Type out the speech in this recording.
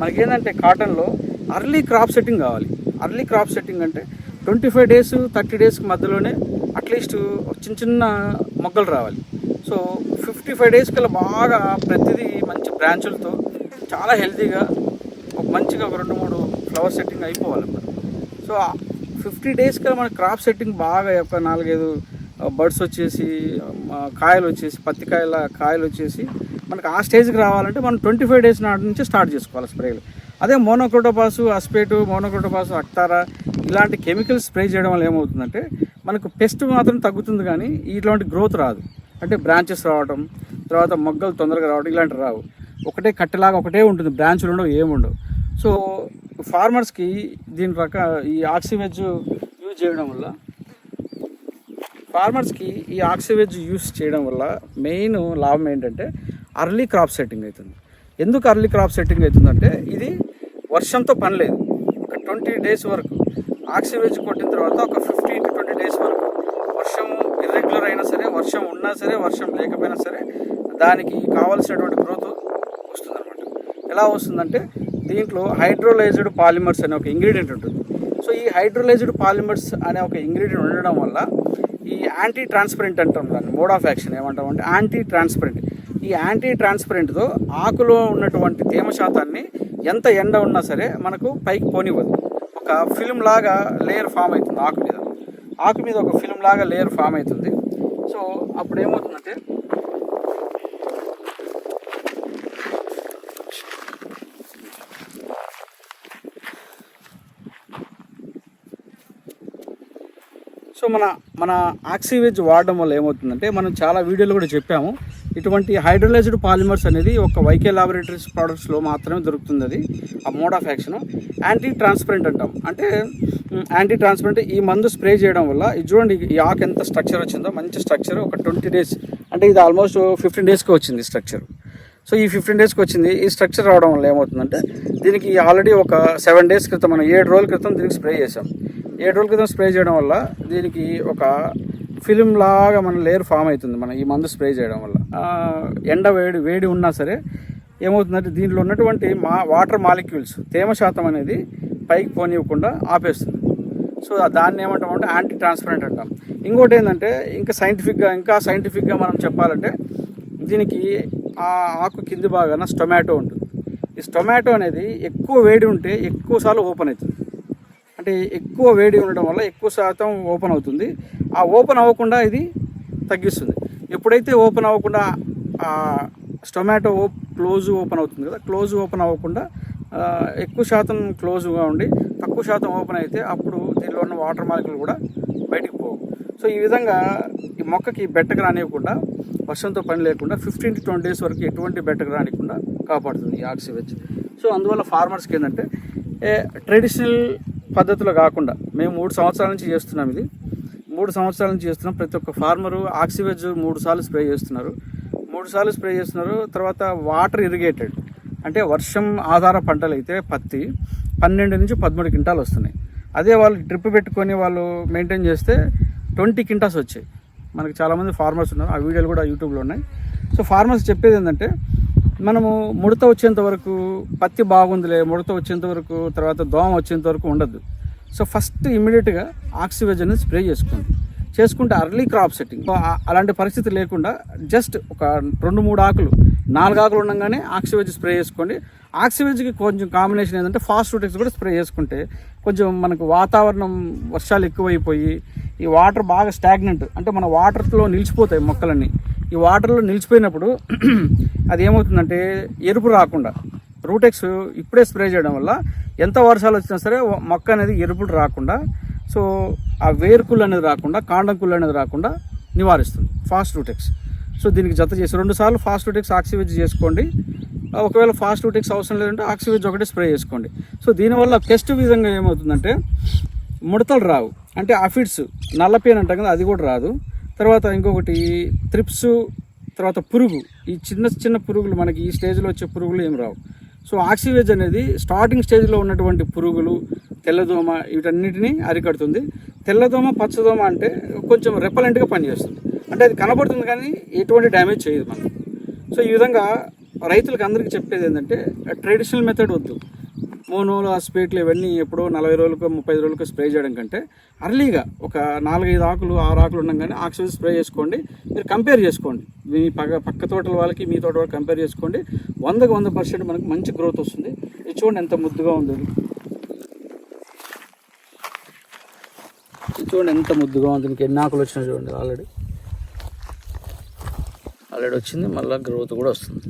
మనకేంటంటే కాటన్లో early crop setting కావాలి. అర్లీ క్రాప్ సెట్టింగ్ అంటే ట్వంటీ ఫైవ్ డేస్ థర్టీ డేస్కి మధ్యలోనే అట్లీస్ట్ చిన్న చిన్న మొగ్గలు రావాలి. సో ఫిఫ్టీ ఫైవ్ డేస్ కల్లా బాగా ప్రతిదీ మంచి బ్రాంచులతో చాలా హెల్తీగా ఒక మంచిగా ఒక రెండు మూడు ఫ్లవర్ సెట్టింగ్ అయిపోవాలన్నమాట. సో ఫిఫ్టీ డేస్ కల్లా మన క్రాప్ సెట్టింగ్ బాగా ఒక నాలుగైదు బర్డ్స్ వచ్చేసి కాయలు వచ్చేసి పత్తి కాయల కాయలు వచ్చేసి మనకు ఆ స్టేజ్కి రావాలంటే మనం ట్వంటీ ఫైవ్ డేస్ నాటి నుంచి స్టార్ట్ చేసుకోవాలి స్ప్రేలు. అదే మోనోక్రోటోపాసు అస్పేటు మోనోక్రోటోపాసు అక్తారా ఇలాంటి కెమికల్స్ స్ప్రే చేయడం వల్ల ఏమవుతుందంటే మనకు పెస్ట్ మాత్రం తగ్గుతుంది కానీ ఇట్లాంటి గ్రోత్ రాదు. అంటే బ్రాంచెస్ రావడం తర్వాత మొగ్గలు తొందరగా రావడం ఇలాంటివి రావు. ఒకటే కట్టెలాగా ఒకటే ఉంటుంది బ్రాంచ్లు ఉండవు ఏముండవు సో ఫార్మర్స్కి దీని రక ఈ ఆక్సివెజ్ యూజ్ చేయడం వల్ల ఫార్మర్స్కి ఈ ఆక్సివేజ్ యూస్ చేయడం వల్ల మెయిన్ లాభం ఏంటంటే అర్లీ క్రాప్ సెట్టింగ్ అవుతుంది. ఎందుకు అర్లీ క్రాప్ సెట్టింగ్ అవుతుందంటే ఇది వర్షంతో పని లేదు. ఒక ట్వంటీ డేస్ వరకు ఆక్సివేజ్ కొట్టిన తర్వాత ఒక ఫిఫ్టీన్ టు ట్వంటీ డేస్ వరకు వర్షం ఇర్రెగ్యులర్ అయినా సరే వర్షం ఉన్నా సరే వర్షం లేకపోయినా సరే దానికి కావాల్సినటువంటి గ్రోత్ వస్తుందన్నమాట. ఎలా వస్తుందంటే దీంట్లో హైడ్రోలైజ్డ్ పాలిమర్స్ అనే ఒక ఇంగ్రీడియంట్ ఉంటుంది. సో ఈ హైడ్రోలైజ్డ్ పాలిమర్స్ అనే ఒక ఇంగ్రీడియంట్ ఉండడం వల్ల ఈ యాంటీ ట్రాన్స్పరెంట్ అంటాం దాన్ని మోడ్ ఆఫ్ యాక్షన్ ఏమంటాం అంటే యాంటీ ట్రాన్స్పరెంట్ ఈ యాంటీ ట్రాన్స్పరెంట్తో ఆకులో ఉన్నటువంటి తేమ శాతాన్ని ఎంత ఎండ ఉన్నా సరే మనకు పైకి పోనివ్వదు. ఒక ఫిల్మ్ లాగా లేయర్ ఫామ్ అవుతుంది ఆకు మీద. ఆకు మీద ఒక ఫిల్మ్ లాగా లేయర్ ఫామ్ అవుతుంది. సో అప్పుడు ఏమవుతుందంటే సో మన మన ఆక్సివేజ్ వాడడం వల్ల ఏమవుతుందంటే మనం చాలా వీడియోలు కూడా చెప్పాము. ఇటువంటి హైడ్రోలైజ్డ్ పాలిమర్స్ అనేది ఒక వైకే లాబొరేటరీస్ ప్రోడక్ట్స్లో మాత్రమే దొరుకుతుంది అది ఆ mode of action. Anti transparent అంటాం. అంటే యాంటీ ట్రాన్స్పరెంట్ ఈ మందు స్ప్రే చేయడం వల్ల ఇది చూడండి ఈ ఆకు ఎంత స్ట్రక్చర్ వచ్చిందో మంచి స్ట్రక్చర్ ఒక ట్వంటీ డేస్ అంటే ఇది ఆల్మోస్ట్ ఫిఫ్టీన్ డేస్కి వచ్చింది స్ట్రక్చర్. సో ఈ ఫిఫ్టీన్ డేస్కి వచ్చింది ఈ స్ట్రక్చర్ రావడం వల్ల ఏమవుతుందంటే దీనికి ఆల్రెడీ ఒక సెవెన్ డేస్ క్రితం మనం ఏడు రోజుల క్రితం దీనికి స్ప్రే చేసాం ఏడు రోజుల క్రితం స్ప్రే చేయడం వల్ల దీనికి ఒక ఫిలిం లాగా మన లేయర్ ఫామ్ అవుతుంది మన ఈ మందు స్ప్రే చేయడం వల్ల. ఎండ వేడి వేడి ఉన్నా సరే ఏమవుతుందంటే దీంట్లో ఉన్నటువంటి మా వాటర్ మాలిక్యూల్స్ తేమ శాతం అనేది పైకి పోనివ్వకుండా ఆపేస్తుంది. సో దాన్ని ఏమంటామంటే యాంటీ ట్రాన్స్పరెంట్ అంటాం. ఇంకోటి ఏంటంటే ఇంకా సైంటిఫిక్గా ఇంకా సైంటిఫిక్గా మనం చెప్పాలంటే దీనికి ఆ ఆకు కింది భాగాన స్టొమాటో ఉంటుంది. ఈ స్టొమాటో అనేది ఎక్కువ వేడి ఉంటే ఎక్కువసార్లు ఓపెన్ అవుతుంది. అంటే ఎక్కువ వేడి ఉండడం వల్ల ఎక్కువ శాతం ఓపెన్ అవుతుంది. ఆ ఓపెన్ అవ్వకుండా ఇది తగ్గిస్తుంది. ఎప్పుడైతే ఓపెన్ అవ్వకుండా ఆ స్టొమాటో క్లోజ్ ఓపెన్ అవుతుంది కదా క్లోజ్ ఓపెన్ అవ్వకుండా ఎక్కువ శాతం క్లోజ్గా ఉండి తక్కువ శాతం ఓపెన్ అయితే అప్పుడు దీనిలో ఉన్న వాటర్ మాలిక్యూల్ కూడా బయటికి పోవు. సో ఈ విధంగా ఈ మొక్కకి బెట్టకు రానివ్వకుండా వర్షంతో పని లేకుండా ఫిఫ్టీన్ టు ట్వంటీ డేస్ వరకు ఎటువంటి బెట్టకు రానివ్వకుండా కాపాడుతుంది ఈ ఆక్సివెజ్. సో అందువల్ల ఫార్మర్స్కి ఏంటంటే ట్రెడిషనల్ పద్ధతిలో కాకుండా మేము మూడు సంవత్సరాల నుంచి చేస్తున్నాం ఇది. మూడు సంవత్సరాల నుంచి చేస్తున్నాం. ప్రతి ఒక్క ఫార్మరు ఆక్సివెజ్ మూడు సార్లు స్ప్రే చేస్తున్నారు. మూడు సార్లు స్ప్రే చేస్తున్నారు. తర్వాత వాటర్ ఇరిగేటెడ్. అంటే వర్షం ఆధార పంటలు అయితే పత్తి పన్నెండు నుంచి పదమూడు క్వింటాలు వస్తున్నాయి. అదే వాళ్ళు డ్రిప్ పెట్టుకొని వాళ్ళు మెయింటైన్ చేస్తే ట్వంటీ క్వింటాల్స్ వచ్చాయి. మనకి చాలామంది ఫార్మర్స్ ఉన్నారు. ఆ వీడియోలు కూడా యూట్యూబ్లో ఉన్నాయి. సో ఫార్మర్స్ చెప్పేది ఏంటంటే మనము ముడత వచ్చేంత వరకు పత్తి బాగుందిలే ముడత వచ్చేంత వరకు తర్వాత దోమ వచ్చేంత వరకు ఉండద్దు. సో ఫస్ట్ ఇమీడియట్గా ఆక్సిజన్ అనేది స్ప్రే చేసుకోండి. చేసుకుంటే అర్లీ క్రాప్ సెట్టింగ్ అలాంటి పరిస్థితి లేకుండా జస్ట్ ఒక రెండు మూడు ఆకులు నాలుగు ఆకులు ఉండగానే ఆక్సివెజ్ స్ప్రే చేసుకోండి. ఆక్సివెజ్కి కొంచెం కాంబినేషన్ ఏంటంటే ఫాస్ట్ రూటెక్స్ కూడా స్ప్రే చేసుకుంటే కొంచెం మనకు వాతావరణం వర్షాలు ఎక్కువైపోయి ఈ వాటర్ బాగా స్టాగ్నెంట్ అంటే మన వాటర్లో నిలిచిపోతాయి మొక్కలన్నీ. ఈ వాటర్లో నిలిచిపోయినప్పుడు అది ఏమవుతుందంటే ఎరుపు రాకుండా రూటెక్స్ ఇప్పుడే స్ప్రే చేయడం వల్ల ఎంత వర్షాలు వచ్చినా సరే మొక్క అనేది ఎరుపులు రాకుండా సో ఆ వేరుకుళ్ళు అనేది రాకుండా కాండం కుళ్ళు అనేది రాకుండా నివారిస్తుంది ఫాస్ట్ రూటెక్స్ సో దీనికి జత చేసి రెండు సార్లు ఫాస్ట్ రూటెక్స్ ఆక్సివేజ్ చేసుకోండి. ఒకవేళ ఫాస్ట్ రూటెక్స్ అవసరం లేదంటే ఆక్సివేజ్ ఒకటే స్ప్రే చేసుకోండి. సో దీనివల్ల పెస్ట్ విధంగా ఏమవుతుందంటే ముడతలు రావు. అంటే అఫిడ్స్ నల్లపేన్ అంటాం కదా అది కూడా రాదు. తర్వాత ఇంకొకటి త్రిప్స్ తర్వాత పురుగు. ఈ చిన్న చిన్న పురుగులు మనకి ఈ స్టేజ్లో వచ్చే పురుగులు ఏం రావు. సో ఆక్సివేజ్ అనేది స్టార్టింగ్ స్టేజ్లో ఉన్నటువంటి పురుగులు తెల్లదోమ వీటన్నిటిని అరికడుతుంది. తెల్లదోమ పచ్చదోమ అంటే కొంచెం రెపలెంట్గా పనిచేస్తుంది. అంటే అది కనబడుతుంది కానీ ఎటువంటి డ్యామేజ్ చేయదు మనకు. సో ఈ విధంగా రైతులకు అందరికీ చెప్పేది ఏంటంటే ట్రెడిషనల్ మెథడ్ వద్దు. మోనోలు ఆ ఇవన్నీ ఎప్పుడో నలభై రోజులకు ముప్పై రోజులకు స్ప్రే చేయడం కంటే అర్లీగా ఒక నాలుగైదు ఆకులు ఆరు ఆకులు ఉండగానే ఆక్సిజన్ స్ప్రే చేసుకోండి. మీరు కంపేర్ చేసుకోండి. మీ పక్క పక్క తోటల వాళ్ళకి మీ తోట వాళ్ళకి కంపేర్ చేసుకోండి. వందకు వంద పర్సెంట్ మనకు మంచి గ్రోత్ వస్తుంది. ఇది చూడండి ఎంత ముద్దుగా ఉంది చూడండి ఎంత ముద్దుగా ఉంది. దీనికి ఎన్ని ఆకులు వచ్చినా చూడండి ఆల్రెడీ ఆల్రెడీ వచ్చింది మళ్ళీ గ్రోత్ కూడా వస్తుంది.